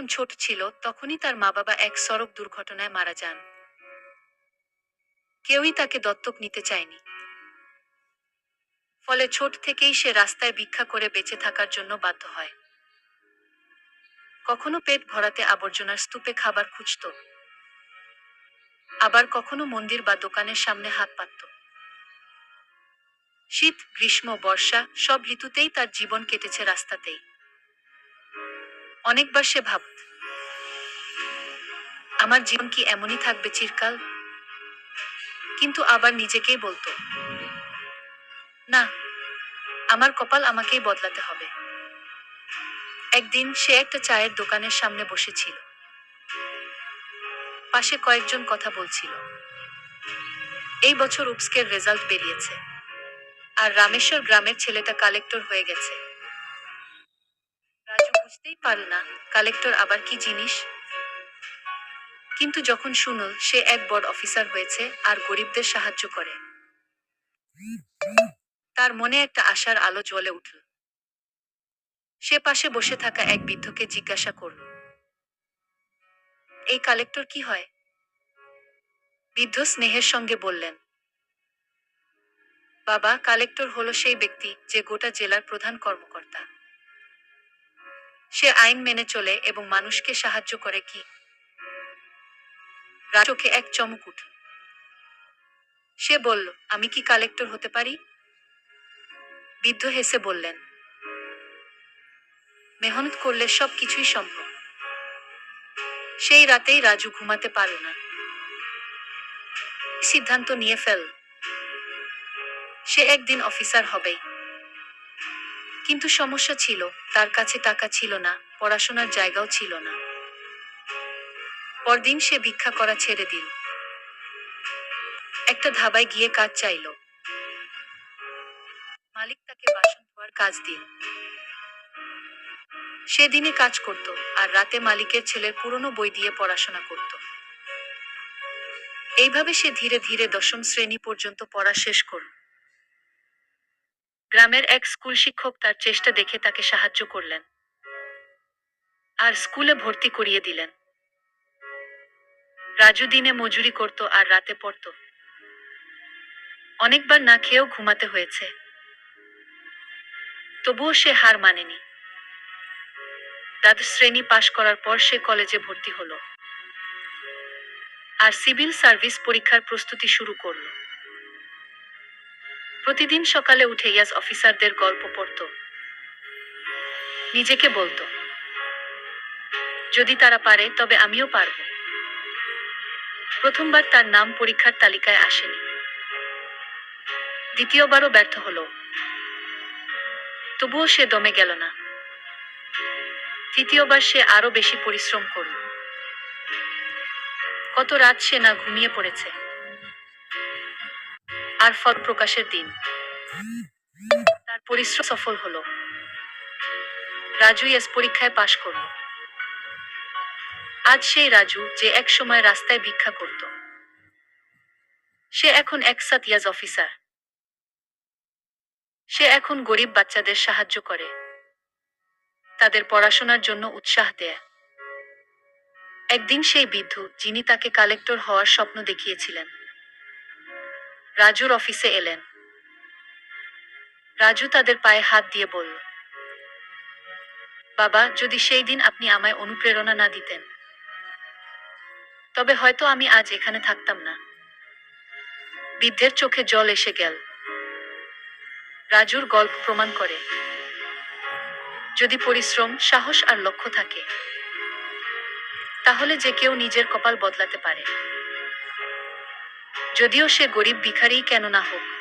যখন ছোট ছিল, তখনই তার মা বাবা এক সড়ক দুর্ঘটনায় মারা যান। কেউই তাকে দত্তক নিতে চায়নি। ফলে ছোট থেকেই সে রাস্তায় ভিক্ষা করে বেঁচে থাকার জন্য বাধ্য হয়। কখনো পেট ভরাতে আবর্জনার স্তূপে খাবার খুঁজত। আবার কখনো মন্দির বা দোকানের সামনে হাত পাতত। শীত, গ্রীষ্ম, বর্ষা সব ঋতুতেই তার জীবন কেটেছে রাস্তাতেই। অনেকবার সে ভাবত আমার জীবন কি এমনই থাকবে চিরকাল? কিন্তু আবার নিজেকেই বলতো, না, আমার কপাল আমাকেই বদলাতে হবে। একদিন সে একটা চায়ের দোকানের সামনে বসেছিল। পাশে কয়েকজন কথা বলছিল, এই বছর উপস্কের রেজাল্ট বেরিয়েছে, আর রামেশ্বর গ্রামের ছেলেটা কালেক্টর হয়ে গেছে। বুঝতেই পারল না, কালেক্টর আবার কি জিনিস? কিন্তু যখন শুনল সে এক বড় অফিসার হয়েছে আর গরিবদের সাহায্য করে। তার মনে একটা আশার আলো জ্বলে উঠল। সে পাশে বসে থাকা এক বৃদ্ধকে জিজ্ঞাসা করল, এই কালেক্টর কি হয়? বৃদ্ধ স্নেহের সঙ্গে বললেন, বাবা, কালেক্টর হলো সেই ব্যক্তি যে গোটা জেলার প্রধান কর্মকর্তা। সে আইন মেনে চলে এবং মানুষকে সাহায্য করে কি? রাজ চোখে এক চমক উঠল। সে বলল, আমি কি কালেক্টর হতে পারি? বৃদ্ধ হেসে বললেন, মেহনত করলে সব কিছুই সম্ভব। সেই রাতেই রাজু ঘুমাতে পারল না। সিদ্ধান্ত নিয়ে ফেল। সে একদিন অফিসার হবেই। কিন্তু সমস্যা ছিল। তার কাছে টাকা ছিল না, পড়াশোনার জায়গাও ছিল না। পরদিন সে ভিক্ষা করা ছেড়ে দিল। একটা ধাবায় গিয়ে কাজ চাইল। মালিক তাকে বাসন ধোয়ার কাজ দিল। সে দিনে কাজ করত আর রাতে মালিকের ছেলের পুরনো বই দিয়ে পড়াশোনা করত। এইভাবে সে ধীরে ধীরে দশম শ্রেণি পর্যন্ত পড়া শেষ করল। গ্রামের এক স্কুল শিক্ষক তার চেষ্টা দেখে তাকে সাহায্য করলেন আর স্কুলে ভর্তি করিয়ে দিলেন। রাজু দিনে মজুরি করত আর রাতে পড়ত। অনেকবার না খেয়েও ঘুমাতে হয়েছে। তবুও সে হার মানেনি। দ্বাদশ শ্রেণি পাশ করার পর সে কলেজে ভর্তি হলো। আর সিভিল সার্ভিস পরীক্ষার প্রস্তুতি শুরু করল। প্রতিদিন সকালে উঠে ইয়াস অফিসারদের গল্প পড়ত। নিজেকে বলতো, যদি তারা পারে, তবে আমিও পারব। প্রথমবার তার নাম পরীক্ষার তালিকায় আসেনি। দ্বিতীয়বারও ব্যর্থ হলো। তবুও সে দমে গেল না। তৃতীয়বার সে আরও বেশি পরিশ্রম করল। কত রাত সে না ঘুমিয়ে পড়েছে। আর ফল প্রকাশের দিন। তার পরিশ্রম সফল হল। রাজু এস পরীক্ষায় পাশ করল। আজ সেই রাজু যে এক সময় রাস্তায় ভিক্ষা করত। সে এখন একসাথ ইয়াজ অফিসার। সে এখন গরিব বাচ্চাদের সাহায্য করে। তাদের পড়াশোনার জন্য উৎসাহ দেয়। একদিন সেই বৃদ্ধ, যিনি তাকে কালেক্টর হওয়ার স্বপ্ন দেখিয়েছিলেন রাজুর অফিসে এলেন। রাজু তাদের পায়ে হাত দিয়ে বলল, বাবা, যদি সেই দিন আপনি আমায় অনুপ্রেরণা না দিতেন, তবে হয়তো আমি আজ এখানে থাকতাম না। বৃদ্ধের চোখে জল এসে গেল। রাজুর গল্প প্রমাণ করে, যদি পরিশ্রম, সাহস আর লক্ষ্য থাকে, তাহলে যে কেউ নিজের কপাল বদলাতে পারে। যদিও সে গরিব ভিখারি কেন না হোক।